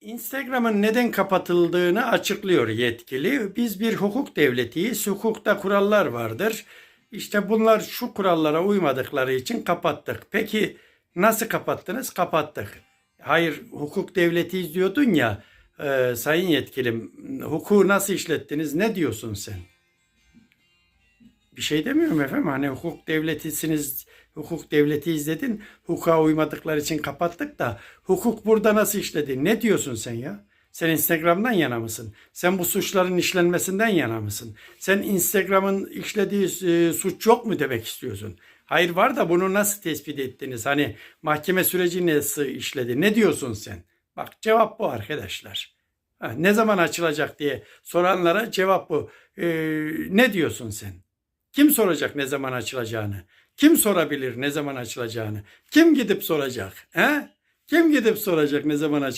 Instagram'ın neden kapatıldığını açıklıyor yetkili. Biz bir hukuk devletiyiz. Hukukta kurallar vardır. İşte bunlar şu kurallara uymadıkları için kapattık. Peki nasıl kapattınız? Kapattık. Hayır hukuk devletiyiz diyordun ya e, sayın yetkilim. Hukuku nasıl işlettiniz? Ne diyorsun sen? Bir şey demiyorum efendim. Hani hukuk devletisiniz, hukuk devletiyiz dedin. Hukuka uymadıkları için kapattık da hukuk burada nasıl işledi? Ne diyorsun sen ya? Sen Instagram'dan yana mısın? Sen bu suçların işlenmesinden yana mısın? Sen Instagram'ın işlediği e, suç yok mu demek istiyorsun? Hayır var da bunu nasıl tespit ettiniz? Hani mahkeme süreci nasıl işledi? Ne diyorsun sen? Bak cevap bu arkadaşlar. Ha, ne zaman açılacak diye soranlara cevap bu. Ee, ne diyorsun sen? Kim soracak ne zaman açılacağını? Kim sorabilir ne zaman açılacağını? Kim gidip soracak? He? Kim gidip soracak ne zaman açılacağını?